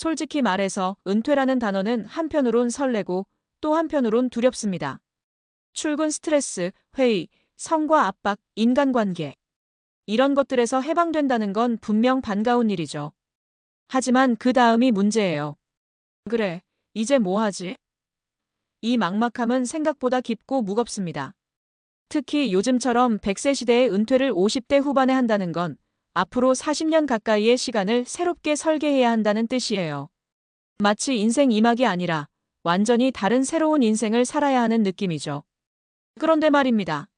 솔직히 말해서 은퇴라는 단어는 한편으론 설레고 또 한편으론 두렵습니다. 출근 스트레스, 회의, 성과 압박, 인간관계. 이런 것들에서 해방된다는 건 분명 반가운 일이죠. 하지만 그 다음이 문제예요. 그래, 이제 뭐 하지? 이 막막함은 생각보다 깊고 무겁습니다. 특히 요즘처럼 100세 시대의 은퇴를 50대 후반에 한다는 건 앞으로 40년 가까이의 시간을 새롭게 설계해야 한다는 뜻이에요. 마치 인생 이막이 아니라 완전히 다른 새로운 인생을 살아야 하는 느낌이죠. 그런데 말입니다.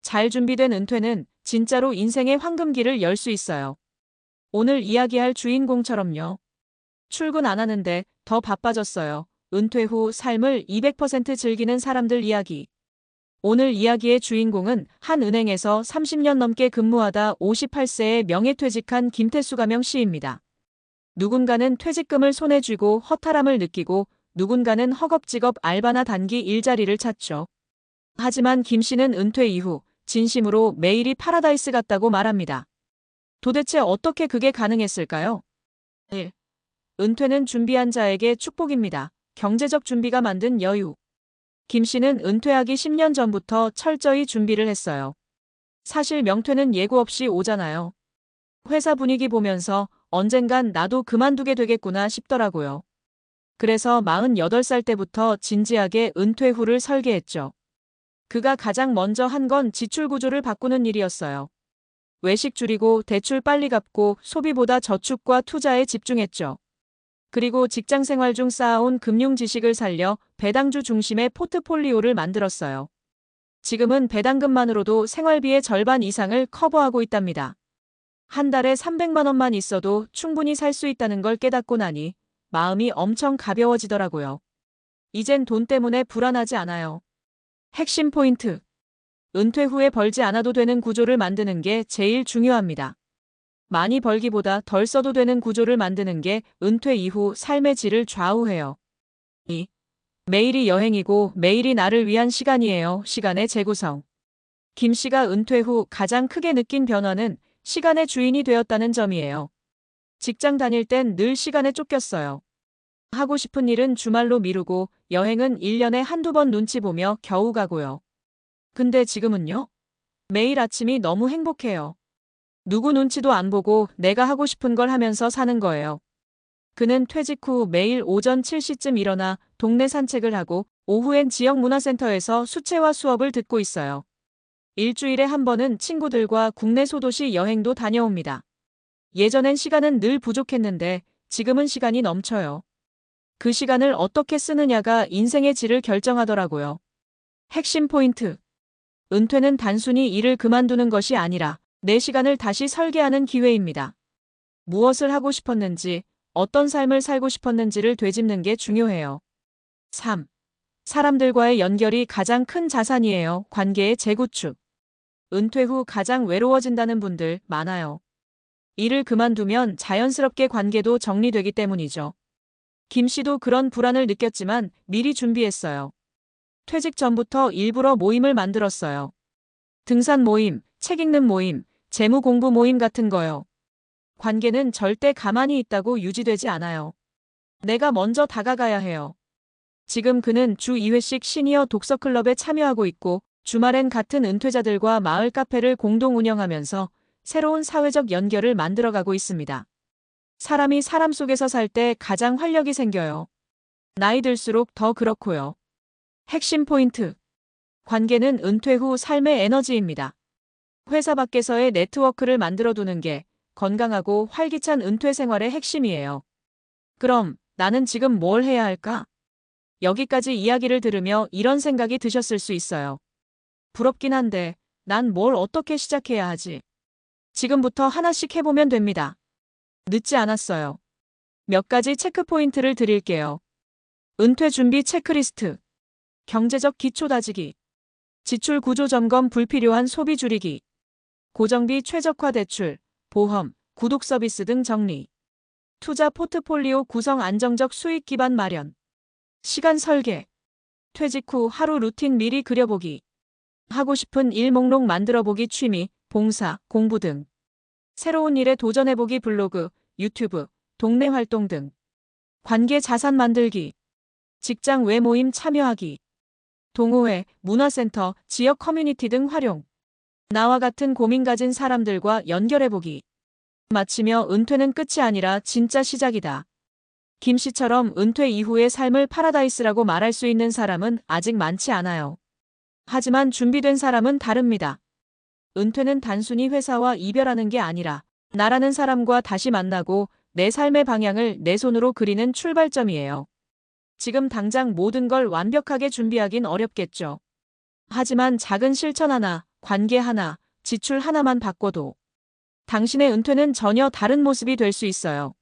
잘 준비된 은퇴는 진짜로 인생의 황금기를 열 수 있어요. 오늘 이야기할 주인공처럼요. 출근 안 하는데 더 바빠졌어요. 은퇴 후 삶을 200% 즐기는 사람들 이야기. 오늘 이야기의 주인공은 한 은행에서 30년 넘게 근무하다 58세에 명예퇴직한 김태수 가명 씨입니다. 누군가는 퇴직금을 손에 쥐고 허탈함을 느끼고 누군가는 허겁지겁 알바나 단기 일자리를 찾죠. 하지만 김 씨는 은퇴 이후 진심으로 매일이 파라다이스 같다고 말합니다. 도대체 어떻게 그게 가능했을까요? 1. 은퇴는 준비한 자에게 축복입니다. 경제적 준비가 만든 여유. 김 씨는 은퇴하기 10년 전부터 철저히 준비를 했어요. 사실 명퇴는 예고 없이 오잖아요. 회사 분위기 보면서 언젠간 나도 그만두게 되겠구나 싶더라고요. 그래서 48살 때부터 진지하게 은퇴 후를 설계했죠. 그가 가장 먼저 한 건 지출 구조를 바꾸는 일이었어요. 외식 줄이고 대출 빨리 갚고 소비보다 저축과 투자에 집중했죠. 그리고 직장 생활 중 쌓아온 금융 지식을 살려 배당주 중심의 포트폴리오를 만들었어요. 지금은 배당금만으로도 생활비의 절반 이상을 커버하고 있답니다. 한 달에 300만 원만 있어도 충분히 살 수 있다는 걸 깨닫고 나니 마음이 엄청 가벼워지더라고요. 이젠 돈 때문에 불안하지 않아요. 핵심 포인트. 은퇴 후에 벌지 않아도 되는 구조를 만드는 게 제일 중요합니다. 많이 벌기보다 덜 써도 되는 구조를 만드는 게 은퇴 이후 삶의 질을 좌우해요. 2. 매일이 여행이고 매일이 나를 위한 시간이에요. 시간의 재구성. 김 씨가 은퇴 후 가장 크게 느낀 변화는 시간의 주인이 되었다는 점이에요. 직장 다닐 땐 늘 시간에 쫓겼어요. 하고 싶은 일은 주말로 미루고 여행은 1년에 한두 번 눈치 보며 겨우 가고요. 근데 지금은요? 매일 아침이 너무 행복해요. 누구 눈치도 안 보고 내가 하고 싶은 걸 하면서 사는 거예요. 그는 퇴직 후 매일 오전 7시쯤 일어나 동네 산책을 하고 오후엔 지역 문화센터에서 수채화 수업을 듣고 있어요. 일주일에 한 번은 친구들과 국내 소도시 여행도 다녀옵니다. 예전엔 시간은 늘 부족했는데 지금은 시간이 넘쳐요. 그 시간을 어떻게 쓰느냐가 인생의 질을 결정하더라고요. 핵심 포인트. 은퇴는 단순히 일을 그만두는 것이 아니라 내 시간을 다시 설계하는 기회입니다. 무엇을 하고 싶었는지, 어떤 삶을 살고 싶었는지를 되짚는 게 중요해요. 3. 사람들과의 연결이 가장 큰 자산이에요. 관계의 재구축. 은퇴 후 가장 외로워진다는 분들 많아요. 일을 그만두면 자연스럽게 관계도 정리되기 때문이죠. 김 씨도 그런 불안을 느꼈지만 미리 준비했어요. 퇴직 전부터 일부러 모임을 만들었어요. 등산 모임, 책 읽는 모임, 재무 공부 모임 같은 거요. 관계는 절대 가만히 있다고 유지되지 않아요. 내가 먼저 다가가야 해요. 지금 그는 주 2회씩 시니어 독서클럽에 참여하고 있고 주말엔 같은 은퇴자들과 마을 카페를 공동 운영하면서 새로운 사회적 연결을 만들어가고 있습니다. 사람이 사람 속에서 살 때 가장 활력이 생겨요. 나이 들수록 더 그렇고요. 핵심 포인트. 관계는 은퇴 후 삶의 에너지입니다. 회사 밖에서의 네트워크를 만들어두는 게 건강하고 활기찬 은퇴 생활의 핵심이에요. 그럼 나는 지금 뭘 해야 할까? 여기까지 이야기를 들으며 이런 생각이 드셨을 수 있어요. 부럽긴 한데 난 뭘 어떻게 시작해야 하지? 지금부터 하나씩 해보면 됩니다. 늦지 않았어요. 몇 가지 체크 포인트를 드릴게요. 은퇴 준비 체크리스트. 경제적 기초 다지기. 지출 구조 점검 불필요한 소비 줄이기. 고정비 최적화 대출, 보험, 구독 서비스 등 정리. 투자 포트폴리오 구성 안정적 수익 기반 마련. 시간 설계. 퇴직 후 하루 루틴 미리 그려보기. 하고 싶은 일 목록 만들어보기 취미, 봉사, 공부 등. 새로운 일에 도전해보기 블로그, 유튜브, 동네 활동 등. 관계 자산 만들기, 직장 외 모임 참여하기, 동호회, 문화센터, 지역 커뮤니티 등 활용. 나와 같은 고민 가진 사람들과 연결해보기. 마치며 은퇴는 끝이 아니라 진짜 시작이다. 김 씨처럼 은퇴 이후의 삶을 파라다이스라고 말할 수 있는 사람은 아직 많지 않아요. 하지만 준비된 사람은 다릅니다. 은퇴는 단순히 회사와 이별하는 게 아니라 나라는 사람과 다시 만나고 내 삶의 방향을 내 손으로 그리는 출발점이에요. 지금 당장 모든 걸 완벽하게 준비하긴 어렵겠죠. 하지만 작은 실천 하나, 관계 하나, 지출 하나만 바꿔도 당신의 은퇴는 전혀 다른 모습이 될 수 있어요.